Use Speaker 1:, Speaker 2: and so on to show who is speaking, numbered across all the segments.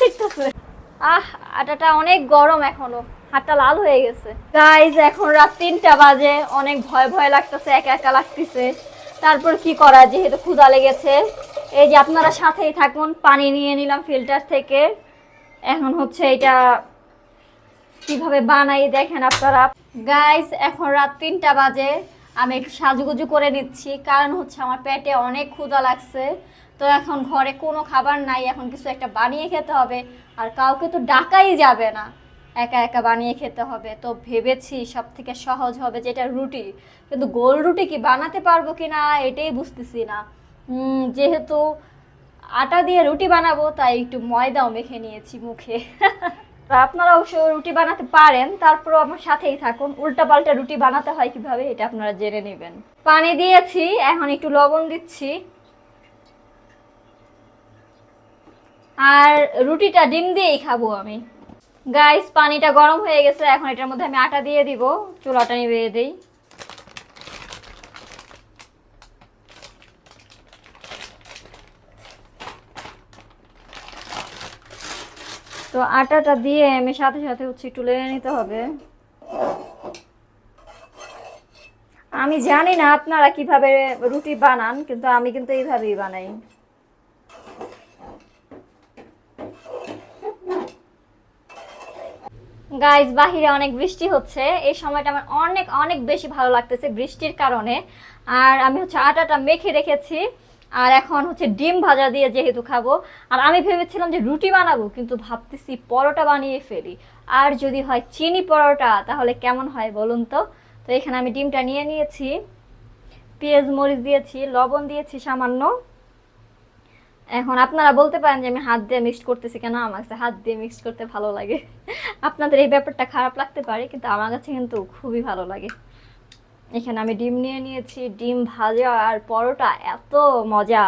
Speaker 1: ছিটতেছে আহ, আটাটা অনেক গরম এখনও। হাতটা লাল হয়ে গেছে। গাইজ এখন রাত তিনটা বাজে। অনেক ভয় ভয় লাগতেছে, একা একা লাগতেছে। তারপর কি করা, যেহেতু ক্ষুধা লেগেছে। এই যে আপনারা সাথেই থাকুন, পানি নিয়ে নিলাম ফিল্টার থেকে। এখন হচ্ছে এটা কীভাবে বানাই দেখেন আপনারা। গাইজ এখন রাত তিনটা বাজে। আমি একটু সাজুগুজু করে নিচ্ছি, কারণ হচ্ছে আমার পেটে অনেক ক্ষুধা লাগছে। তো এখন ঘরে কোনো খাবার নাই, এখন কিছু একটা বানিয়ে খেতে হবে। আর কাউকে তো ডাকাই যাবে না। একা একা বানিয়ে খেতে হবে। তো ভেবেছি সব থেকে সহজ হবে যেটা রুটি। কিন্তু গোল রুটি কি বানাতে পারব কি না এটাই বুঝতেছি না। যেহেতু আটা দিয়ে রুটি বানাবো, তাই একটু ময়দাও মেখে নিয়েছি মুখে। আপনারা অবশ্য রুটি বানাতে পারেন, তারপরও আমার সাথেই থাকুন। উল্টা পাল্টা রুটি বানাতে হয় কীভাবে, এটা আপনারা জেনে নেবেন। পানি দিয়েছি, এখন একটু লবণ দিচ্ছি। আর রুটিটা ডিম দিয়েই খাব আমি। গাইস পানিটা গরম হয়ে গেছে, এখন এটার মধ্যে আমি আটা দিয়ে দিব। চুলাটা নিভিয়ে দিই। তো আটাটা দিয়ে আমি সাথে সাথে হচ্ছে একটু লেনে নিতে হবে। আমি জানি না আপনারা কীভাবে রুটি বানান, কিন্তু আমি কিন্তু এইভাবেই বানাই। গাইজ বাহিরে অনেক বৃষ্টি হচ্ছে। এই সময়টা আমার অনেক অনেক বেশি ভালো লাগতেছে বৃষ্টির কারণে। আর আমি হচ্ছে আটাটা মেখে রেখেছি। আর এখন হচ্ছে ডিম ভাজা দিয়ে যেহেতু খাব। আর আমি ভেবেছিলাম যে রুটি বানাবো, কিন্তু ভাবতেছি পরোটা বানিয়ে ফেলি। আর যদি হয় চিনি পরোটা, তাহলে কেমন হয় বলুন তো? তো এখানে আমি ডিমটা নিয়ে নিয়েছি। পেঁয়াজ, মরিচ দিয়েছি, লবণ দিয়েছি সামান্য। এখন আপনারা বলতে পারেন যে আমি হাত দিয়ে মিক্সড করতেছি কেন? আমার কাছে হাত দিয়ে মিক্সড করতে ভালো লাগে। আপনাদের এই ব্যাপারটা খারাপ লাগতে পারে, কিন্তু আমার কাছে কিন্তু খুবই ভালো লাগে। এখানে আমি ডিম নিয়ে নিয়েছি, ডিম ভাজা আর পরোটা, এত মজা।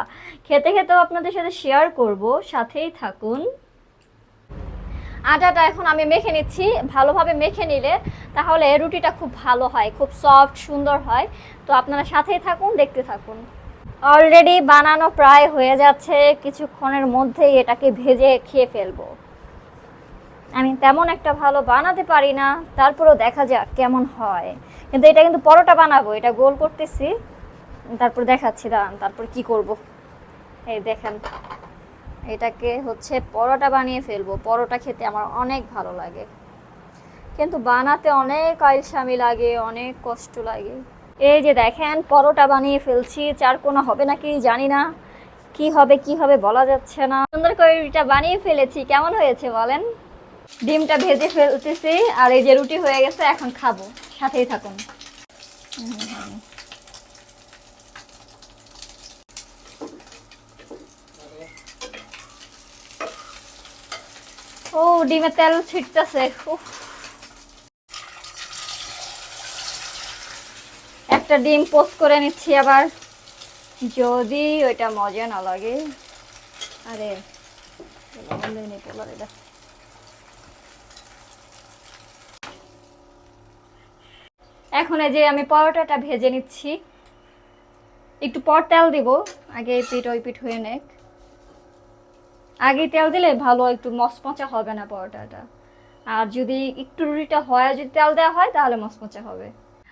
Speaker 1: খেতে খেতেও আপনাদের সাথে শেয়ার করব, সাথেই থাকুন। আটাটা এখন আমি মেখে নিচ্ছি, ভালোভাবে মেখে নিলে তাহলে রুটিটা খুব ভালো হয়, খুব সফট সুন্দর হয়। তো আপনারা সাথেই থাকুন, দেখতে থাকুন। অলরেডি বানানো প্রায় হয়ে যাচ্ছে, কিছুক্ষণের মধ্যেই এটাকে ভেজে খেয়ে ফেলব। আমি তেমন একটা ভালো বানাতে পারি না, তারপরেও দেখা যাক কেমন হয়। কিন্তু এটা কিন্তু পরোটা বানাবো, এটা গোল করতেছি। তারপর দেখাচ্ছি, দাঁড়ান, তারপর কি করব? এই দেখেন, এটাকে হচ্ছে পরোটা বানিয়ে ফেলব। পরোটা খেতে আমার অনেক ভালো লাগে। কিন্তু বানাতে অনেক আইলসামি লাগে, অনেক কষ্ট লাগে। এই যে দেখেন, পরোটা বানিয়ে ফেলছি, চার কোনো হবে নাকি জানি না। কি হবে কি হবে বলা যাচ্ছে না। সুন্দর করে রুটিটা বানিয়ে ফেলেছি, কেমন হয়েছে বলেন? ডিমটা ভেজে ফেলতেছি, আর এই যে রুটি হয়ে গেছে, এখন খাব। সাথেই থাকুন। ও ডিমের তেল ছিটতেছে। একটা ডিম পোস্ট করে নিচ্ছি আবার। যদি ওইটা মজা না লাগে। আরে। এখন এই যে আমি পরোটাটা ভেজে নিচ্ছি। একটু পর তেল দিব, আগে পিঠ, ওই পিঠ হয়ে নেক। আগে তেল দিলে ভালো, একটু মচমচা হবে না পরোটাটা। আর যদি একটু রুটিটা হয়, যদি তেল দেওয়া হয়, তাহলে মচমচা হবে।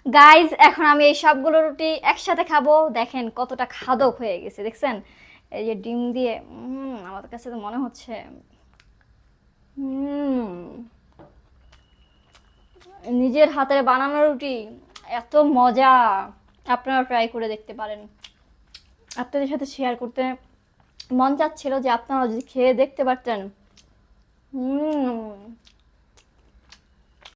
Speaker 1: গাইজ এখন আমি এই সবগুলো রুটি একসাথে খাব। দেখেন কতটা খাদক হয়ে গেছে, দেখছেন? এই যে ডিম দিয়ে আমার কাছে তো মনে হচ্ছে নিজের হাতের বানানো রুটি, এত মজা। আপনারা ট্রাই করে দেখতে পারেন। আপনাদের সাথে শেয়ার করতে মন চাচ্ছিল যে আপনারা যদি খেয়ে দেখতে পারতেন হুম